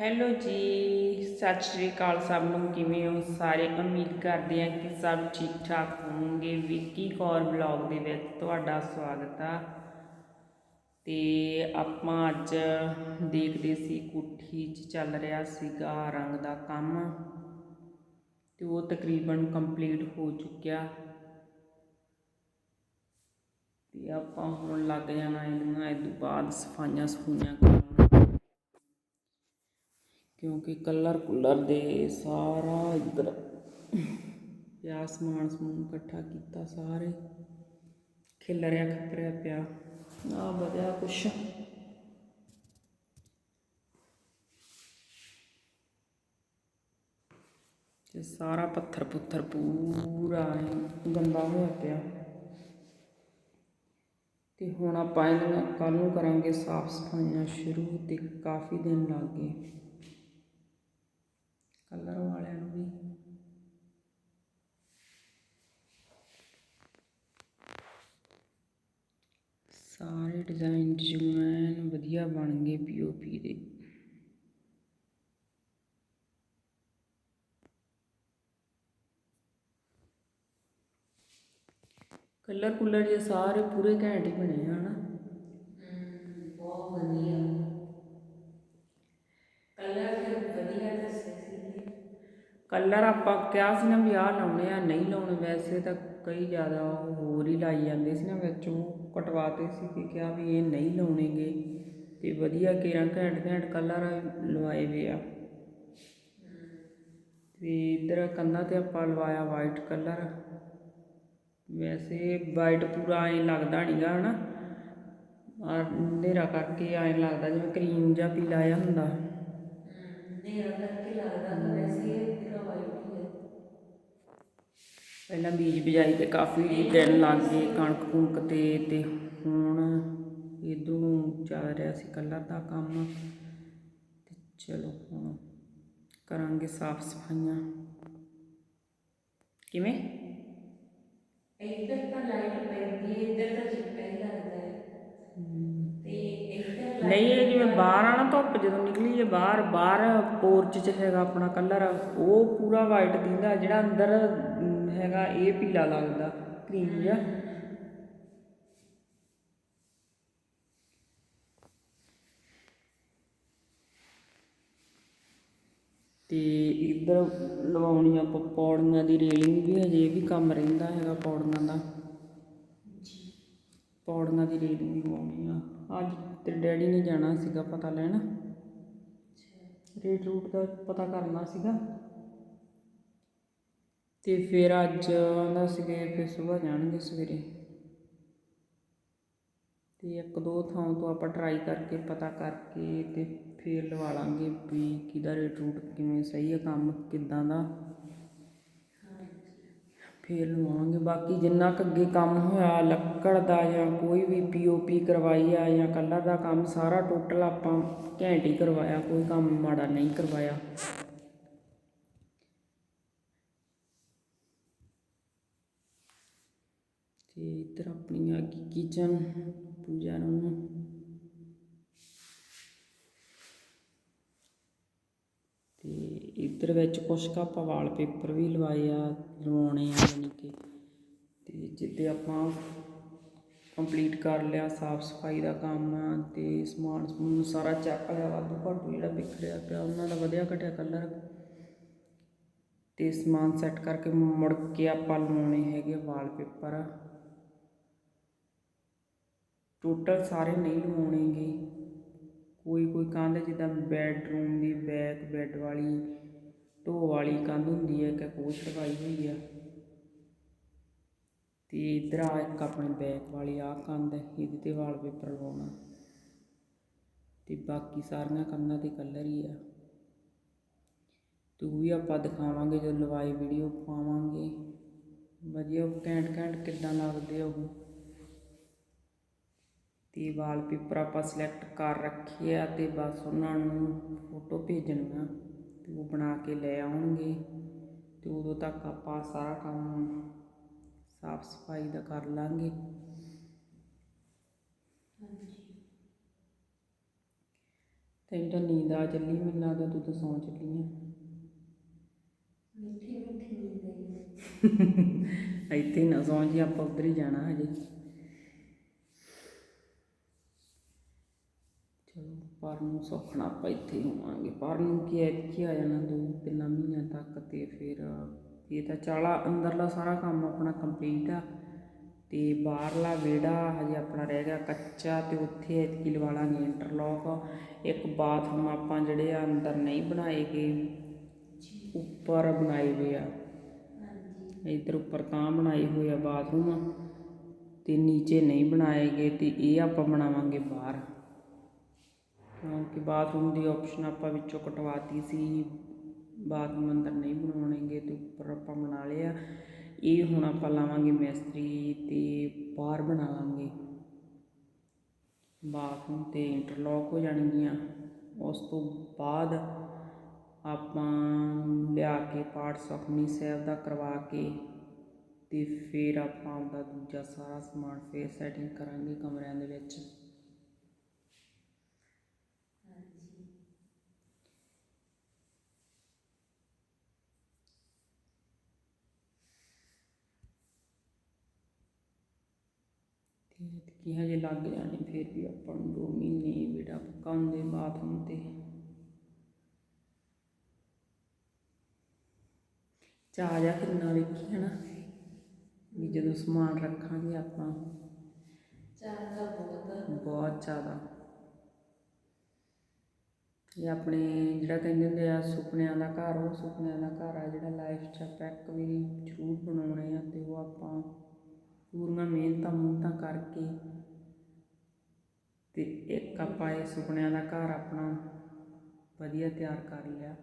Hello ਜੀ, ਸਤਿ ਸ਼੍ਰੀ ਅਕਾਲ ਸਭ ਨੂੰ, ਕਿਵੇਂ ਹੋ ਸਾਰੇ? ਉਮੀਦ ਕਰਦੇ ਹਾਂ ਕਿ ਸਭ ਠੀਕ ਠਾਕ ਹੋਣਗੇ ਵਿੱਕੀ ਕੌਰ ਬਲੌਗ ਦੇ ਵਿੱਚ ਤੁਹਾਡਾ ਸਵਾਗਤ ਆ। ਤੇ ਆਪਾਂ ਅੱਜ ਦੇਖਦੇ ਸੀ ਕੋਠੀ 'ਚ ਚੱਲ ਰਿਹਾ ਸੀਗਾ ਰੰਗ ਦਾ ਕੰਮ। ਤੇ ਉਹ ਤਕਰੀਬਨ ਕੰਪਲੀਟ ਹੋ ਚੁੱਕਿਆ। ਤੇ ਆਪਾਂ ਹੁਣ ਲੱਗ ਜਾਣਾ ਇਹਨੂੰ, ਇਹ ਤੋਂ ਬਾਅਦ ਸਫਾਈਆਂ ਸਫੂਈਆਂ ਕਰਨ ਕਿਉਂਕਿ ਕਲਰ ਕੁਲਰ ਦੇ ਸਾਰਾ ਇੱਧਰ ਪਿਆ ਸਮਾਨ ਸਮੂਨ ਇਕੱਠਾ ਕੀਤਾ ਸਾਰੇ। ਖਿਲਰਿਆ ਖਪਰਿਆ ਪਿਆ। ਆ ਵਧਿਆ ਕੁਛ। ਤੇ ਸਾਰਾ ਪੱਥਰ ਪੁੱਥਰ ਪੂਰਾ ਗੰਦਾ ਹੋਇਆ ਪਿਆ। ਤੇ ਹੁਣ ਆਪਾਂ ਇਹਨਾਂ ਕੱਲ ਨੂੰ ਕਰਾਂਗੇ ਸਾਫ਼ ਸਫਾਈਆਂ ਸ਼ੁਰੂ ਤੇ ਕਾਫੀ ਦਿਨ ਲੱਗ ਗਏ। ਕਲਰ ਵਾਲਿਆਂ ਨੂੰ ਵੀ। ਸਾਰੇ ਡਿਜ਼ਾਈਨ ਜਿਵੇਂ ਵਧੀਆ ਬਣ ਗਏ ਪੀਓਪੀ ਦੇ। ਕਲਰ ਕੁਲਰ ਜੇ ਸਾਰੇ ਪੂਰੇ ਘੈਂਟ ਹੀ ਬਣੇ ਆ, ਹਨਾ? ਬਹੁਤ ਵਧੀਆ ਕਲਰ ਫਿਰ ਵਧੀਆ ਦੱਸੇ ਸੀ ਕਲਰ ਆਪਾਂ ਕਿਹਾ ਸੀ ਨਾ ਵੀ ਆਹ ਲਾਉਣੇ ਆ, ਨਹੀਂ ਲਾਉਣੇ, ਵੈਸੇ ਤਾਂ ਕਈ ਜ਼ਿਆਦਾ ਉਹ ਹੋਰ ਹੀ ਲਾਈ ਜਾਂਦੇ ਸੀ ਨਾ, ਵਿੱਚ ਕਟਵਾਤੇ ਸੀ ਕਿ ਕਿਹਾ ਵੀ ਇਹ ਨਹੀਂ ਲਾਉਣੇਗੇ ਤੇ ਵਧੀਆ ਕੇਰਾਂ ਘੈਂਟ ਘੈਂਟ ਕਲਰ ਲਵਾਏ ਵੇ ਆ। ਤੇ ਇਧਰ ਕੰਧਾਂ ਤੇ ਆਪਾਂ ਲਵਾਇਆ ਵਾਈਟ ਕਲਰ। ਵੈਸੇ ਵਾਈਟ ਪੂਰਾ ਐਂ ਲੱਗਦਾ ਨਹੀਂਗਾ ਹਨਾ? ਆ ਹਨੇਰਾ ਕਰਕੇ ਐਂ ਲੱਗਦਾ ਜਿਵੇਂ ਕਰੀਮ ਜਾਂ ਪੀਲਾ ਜਿਹਾ ਹੁੰਦਾ। ਨੇਰਾ ਕਰਕੇ ਲੱਗਦਾ, ਵੈਸੇ ਇਹ ਤੇਰਾ ਵਾਈਟ ਹੀ ਹੈ ਪਹਿਲਾਂ ਬੀਜ ਬਿਜਾਈ ਤੇ ਕਾਫੀ ਦਿਨ ਲੱਗ ਗਏ ਕਣਕ ਕੁਣਕ ਤੇ ਤੇ ਹੁਣ ਇਦੋਂ ਚੱਲ ਰਿਹਾ ਸੀ ਕਲਰ ਦਾ ਕੰਮ। ਤੇ ਚਲੋ ਹੁਣ ਕਰਾਂਗੇ ਸਾਫ਼ ਸਫਾਈਆਂ। ਕਿਵੇਂ? ਇੱਧਰ ਤਾਂ ਲਾਈਟ ਪੈਂਦੀ ਹੈ ਇੱਧਰ ਤਾਂ ਚਿੱਟਾ ਹੀ ਲੱਗਦਾ ਹੈ। ਤੇ ਇੱਧਰ ਨਹੀਂ ਇਹ ਜਿਵੇਂ ਬਾਹਰ ਆ ਨਾ ਧੁੱਪ ਜਦੋਂ ਨਿਕਲੀ ਹੈ ਬਾਹਰ ਬਾਹਰ ਪੋਰਚ 'ਚ ਹੈਗਾ ਆਪਣਾ ਕਲਰ ਉਹ ਪੂਰਾ ਵਾਈਟ ਦਿੰਦਾ ਜਿਹੜਾ ਅੰਦਰ ਹੈਗਾ ਇਹ ਪੀਲਾ ਲੱਗਦਾ ਕਰੀਮ ਜਿਹਾ। ਤੇ ਇੱਧਰ ਲਵਾਉਣੀ ਆਪਾਂ ਪੌੜੀਆਂ ਦੀ ਰੇਲਿੰਗ ਵੀ ਹਜੇ ਵੀ ਕੰਮ ਰਹਿੰਦਾ ਹੈਗਾ ਪੌੜੀਆਂ ਦਾ। ਪੌੜੀਆਂ ਦੀ ਰੇਲਿੰਗ ਵੀ ਲਵਾਉਣੀ ਆ। ਅੱਜ ਤੇ ਡੈਡੀ ਨੇ ਜਾਣਾ ਸੀਗਾ ਪਤਾ ਲੈਣ। ਰੇਟ ਰੂਟ ਦਾ ਪਤਾ ਕਰਨਾ ਸੀਗਾ। ਤੇ ਫਿਰ ਅੱਜ ਆਉਂਦਾ ਸੀਗੇ, ਫਿਰ ਸਵੇਰ ਜਾਣਗੇ ਸਵੇਰੇ। ਤੇ ਇੱਕ ਦੋ ਥਾਂ ਤੋਂ ਆਪਾਂ ਟਰਾਈ ਕਰਕੇ ਪਤਾ ਕਰਕੇ ਤੇ ਫਿਰ ਲਵਾ ਲਾਂਗੇ ਵੀ ਕਿਹਦਾ ਰੇਟ ਰੂਟ ਕਿਵੇਂ ਸਹੀ ਆ, ਕੰਮ ਕਿੱਦਾਂ ਦਾ। ਫਿਰ ਲਵਾਵਾਂਗੇ ਬਾਕੀ ਜਿੰਨਾ ਕੁ ਅੱਗੇ ਕੰਮ ਹੋਇਆ, ਲੱਕੜ ਦਾ ਜਾਂ ਕੋਈ ਵੀ ਪੀਓਪੀ ਕਰਵਾਈ ਆ ਜਾਂ ਕਲਰ ਦਾ ਕੰਮ, ਸਾਰਾ ਟੋਟਲ ਆਪਾਂ ਘੈਂਟ ਹੀ ਕਰਵਾਇਆ, ਕੋਈ ਕੰਮ ਮਾੜਾ ਨਹੀਂ ਕਰਵਾਇਆ। ਤੇ ਇੱਧਰ ਆਪਣੀ ਆ ਗਈ ਕਿਚਨ, ਪੂਜਾ ਨੂੰ ਤੇ ਇੱਧਰ ਵਿੱਚ ਕੁਛ ਕੁ ਆਪਾਂ ਵਾਲਪੇਪਰ ਵੀ ਲਵਾਏ ਆ, ਲਵਾਉਣੇ ਆ ਯਾਨੀ ਕਿ। ਤੇ ਜਿੱਦੇ ਆਪਾਂ ਕੰਪਲੀਟ ਕਰ ਲਿਆ ਸਾਫ਼ ਸਫ਼ਾਈ ਦਾ ਕੰਮ ਆ ਤੇ ਸਮਾਨ ਸਮੂਨ ਸਾਰਾ ਚੱਕ ਲਿਆ, ਵਾਧੂ ਘਾਟੂ ਜਿਹੜਾ ਵਿਖਰਿਆ ਪਿਆ, ਉਹਨਾਂ ਦਾ ਵਧੀਆ ਘਟਿਆ ਕਲਰ ਤੇ ਸਮਾਨ ਸੈੱਟ ਕਰਕੇ ਮੁੜ ਕੇ ਆਪਾਂ ਲਵਾਉਣੇ ਹੈਗੇ ਵਾਲਪੇਪਰ। ਟੋਟਲ ਸਾਰੇ ਨਹੀਂ ਲਵਾਉਣੇਗੇ ਕੋਈ ਕੋਈ ਕੰਧ ਜਿੱਦਾਂ ਬੈਡਰੂਮ ਦੀ ਬੈਕ ਬੈੱਡ ਵਾਲੀ ਢੋ ਵਾਲੀ ਕੰਧ ਹੁੰਦੀ ਹੈ ਕਿ ਕੋਸ਼ ਲਗਾਈ ਹੋਈ ਆ। ਤੇ ਇਧਰ ਆ ਇੱਕ ਆਪਣੇ ਬੈਕ ਵਾਲੀ ਆ ਕੰਧ ਇਹਦੇ ਤੇ ਵਾਲਪੇਪਰ ਲਵਾਉਣਾ। ਤੇ ਬਾਕੀ ਸਾਰੀਆਂ ਕੰਧਾਂ ਤੇ ਕਲਰ ਹੀ ਆ। ਤੇ ਉਹ ਵੀ ਆਪਾਂ ਦਿਖਾਵਾਂਗੇ ਜਦੋਂ ਲਵਾਈ ਵੀਡੀਓ ਪਾਵਾਂਗੇ। ਵਧੀਆ, ਘੈਂਟ ਘੈਂਟ ਕਿੱਦਾਂ ਲੱਗਦੇ ਆ ਉਹ। ਤੇ ਵਾਲਪੇਪਰ ਆਪਾਂ ਸਿਲੈਕਟ ਕਰ ਰੱਖੇ ਆ ਤੇ ਬਸ ਉਹਨਾਂ ਨੂੰ ਫੋਟੋ ਭੇਜਣੀਆਂ ਤੇ ਉਹ ਬਣਾ ਕੇ ਲੈ ਆਉਣਗੇ ਤੇ ਉਦੋਂ ਤੱਕ ਆਪਾਂ ਸਾਰਾ ਕੰਮ ਸਾਫ਼ ਸਫ਼ਾਈ ਦਾ ਕਰ ਲਾਂਗੇ। ਤੈਨੂੰ ਤਾਂ ਨੀਂਦ ਆ ਚੱਲੀ ਮੈਨੂੰ ਲੱਗਦਾ ਤੂੰ ਤਾਂ ਸੌਂ ਚੱਲੀ ਆ। ਮਿੱਠੀ ਮਿੱਠੀ ਨੀਂਦ ਆਈ। ਇੱਥੇ ਨਾ ਸੌਂ ਜੀ ਆਪਾਂ ਉੱਧਰ ਹੀ ਜਾਣਾ ਹਜੇ ਚਲੋ ਪਰ ਨੂੰ ਸੌਖਣਾ ਆਪਾਂ ਇੱਥੇ ਹੀ ਹੋਵਾਂਗੇ। ਪਰ ਨੂੰ ਕੀ ਐਤਕੀ ਆ ਜਾਣਾ ਦੋ ਤਿੰਨ ਮਹੀਨਿਆਂ ਤੱਕ ਤੇ ਫਿਰ ਇਹ ਤਾਂ ਚਾਲਾ ਅੰਦਰਲਾ ਸਾਰਾ ਕੰਮ ਆਪਣਾ ਕੰਪਲੀਟ ਆ ਤੇ ਬਾਹਰਲਾ ਵਿਹੜਾ ਹਜੇ ਆਪਣਾ ਰਹਿ ਗਿਆ ਕੱਚਾ ਤੇ ਉੱਥੇ ਐਤਕੀ ਲਵਾ ਲਾਂਗੇ ਇੰਟਰਲੌਕ ਇੱਕ ਬਾਥਰੂਮ ਆਪਾਂ ਜਿਹੜੇ ਆ ਅੰਦਰ ਨਹੀਂ ਬਣਾਏਗੇ ਉੱਪਰ ਬਣਾਏ ਹੋਏ ਆ। ਹਾਂਜੀ। ਇੱਧਰ ਉੱਪਰ ਤਾਂ ਬਣਾਏ ਹੋਏ ਆ ਬਾਥਰੂਮ ਤੇ ਨੀਚੇ ਨਹੀਂ ਬਣਾਏ ਗਏ ਤੇ ਇਹ ਆਪਾਂ ਬਣਾਵਾਂਗੇ ਬਾਹਰ। ਕਿਉਂਕਿ ਬਾਥਰੂਮ ਦੀ ਆਪਸ਼ਨ ਆਪਾਂ ਵਿੱਚੋਂ ਕਟਵਾਤੀ ਸੀ, ਬਾਥਰੂਮ ਅੰਦਰ ਨਹੀਂ ਬਣਾਉਣਗੇ ਤੇ ਉੱਪਰ ਆਪਾਂ ਬਣਾ ਲਿਆ। ਇਹ ਹੁਣ ਆਪਾਂ ਲਾਵਾਂਗੇ ਮਿਸਤਰੀ ਤੇ ਬਾਹਰ ਬਣਾ ਲਾਂਗੇ। ਬਾਥਰੂਮ ਤੇ ਇੰਟਰਲੌਕ ਹੋ ਜਾਣਗੀਆਂ। ਉਸ ਤੋਂ ਬਾਅਦ ਆਪਾਂ ਲਿਆ ਕੇ ਪਾਠ ਸੁਖਮਨੀ ਸਾਹਿਬ ਦਾ ਕਰਵਾ ਕੇ ਤੇ ਫਿਰ ਆਪਾਂ ਆਪਦਾ ਦੂਜਾ ਸਾਰਾ ਸਮਾਨ ਫੇਰ ਸੈਟਿੰਗ ਕਰਾਂਗੇ ਕਮਰਿਆਂ ਦੇ ਵਿੱਚ ਹਾਂਜੀ ਤੇ ਕੀ ਹਜੇ ਲੱਗ ਜਾਣੇ ਫਿਰ ਵੀ ਆਪਾਂ ਨੂੰ 2 ਮਹੀਨੇ ਬੇਟਾ ਪਕਾਉਂਦੇ ਬਾਥਰੂਮ ਤੇ। ਚਾਹ ਜਾ ਕਿੰਨਾ ਵੇਖੀ ਹਨਾ? ਵੀ ਜਦੋਂ ਸਮਾਨ ਰੱਖਾਂਗੇ ਆਪਾਂ। ਚਾਹ ਦਾ ਬਹੁਤ ਬਹੁਤ ਜ਼ਿਆਦਾ। ਇਹ ਆਪਣੇ ਜਿਹੜਾ ਕਹਿੰਦੇ ਹੁੰਦੇ ਆ ਸੁਪਨਿਆਂ ਦਾ ਘਰ ਉਹ ਸੁਪਨਿਆਂ ਦਾ ਘਰ ਆ ਜਿਹੜਾ ਲਾਈਫ 'ਚ ਆਪਾਂ ਇੱਕ ਵਾਰੀ ਜ਼ਰੂਰ ਬਣਾਉਣੇ ਆ ਤੇ ਉਹ ਆਪਾਂ ਪੂਰੀਆਂ ਮਿਹਨਤਾਂ ਮੁਹਨਤਾਂ ਕਰਕੇ ਤੇ ਇੱਕ ਆਪਾਂ ਇਹ ਸੁਪਨਿਆਂ ਦਾ ਘਰ ਆਪਣਾ ਵਧੀਆ ਤਿਆਰ ਕਰ ਲਿਆ।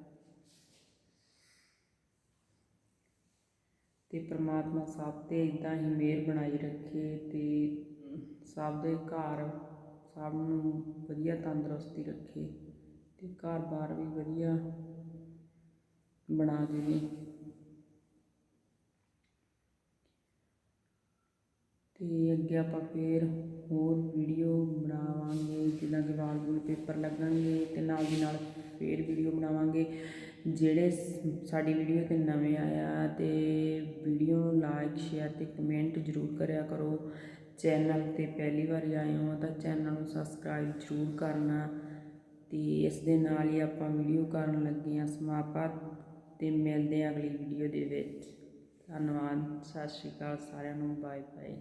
ਤੇ ਪ੍ਰਮਾਤਮਾ ਸਭ ਤੇ ਇਦਾਂ ਹੀ ਮਿਹਰ ਬਣਾਈ ਰੱਖੇ ਤੇ ਸਭ ਦੇ ਘਰ ਸਭ ਨੂੰ ਵਧੀਆ ਤੰਦਰੁਸਤੀ ਰੱਖੇ ਤੇ ਘਰ-ਬਾਰ ਵੀ ਵਧੀਆ ਬਣਾ ਦੇਵੇ। ਅਤੇ ਅੱਗੇ ਆਪਾਂ ਫਿਰ ਹੋਰ ਵੀਡੀਓ ਬਣਾਵਾਂਗੇ, ਜਿੱਦਾਂ ਕਿ ਵਾਲ ਵੂਲ ਪੇਪਰ ਲੱਗਣਗੇ ਅਤੇ ਨਾਲ ਦੀ ਨਾਲ ਫਿਰ ਵੀਡੀਓ ਬਣਾਵਾਂਗੇ। ਜਿਹੜੇ ਸਾਡੀ ਵੀਡੀਓ ਤੇ ਨਵੇਂ ਆਇਆ ਤੇ ਵੀਡੀਓ ਨੂੰ ਲਾਈਕ ਸ਼ੇਅਰ ਤੇ ਕਮੈਂਟ ਜ਼ਰੂਰ ਕਰਿਆ ਕਰੋ। ਚੈਨਲ ਤੇ ਪਹਿਲੀ ਵਾਰ ਆਏ ਹੋ ਤਾਂ ਚੈਨਲ ਨੂੰ ਸਬਸਕ੍ਰਾਈਬ ਜ਼ਰੂਰ ਕਰਨਾ ਤੇ ਇਸ ਦੇ ਨਾਲ ਹੀ ਆਪਾਂ ਵੀਡੀਓ ਕਰਨ ਲੱਗੇ ਹਾਂ ਸਮਾਪਤ ਤੇ ਮਿਲਦੇ ਹਾਂ ਅਗਲੀ ਵੀਡੀਓ ਦੇ ਵਿੱਚ। ਧੰਨਵਾਦ, ਸਤਿ ਸ਼੍ਰੀ ਅਕਾਲ ਸਾਰਿਆਂ ਨੂੰ ਬਾਏ ਬਾਏ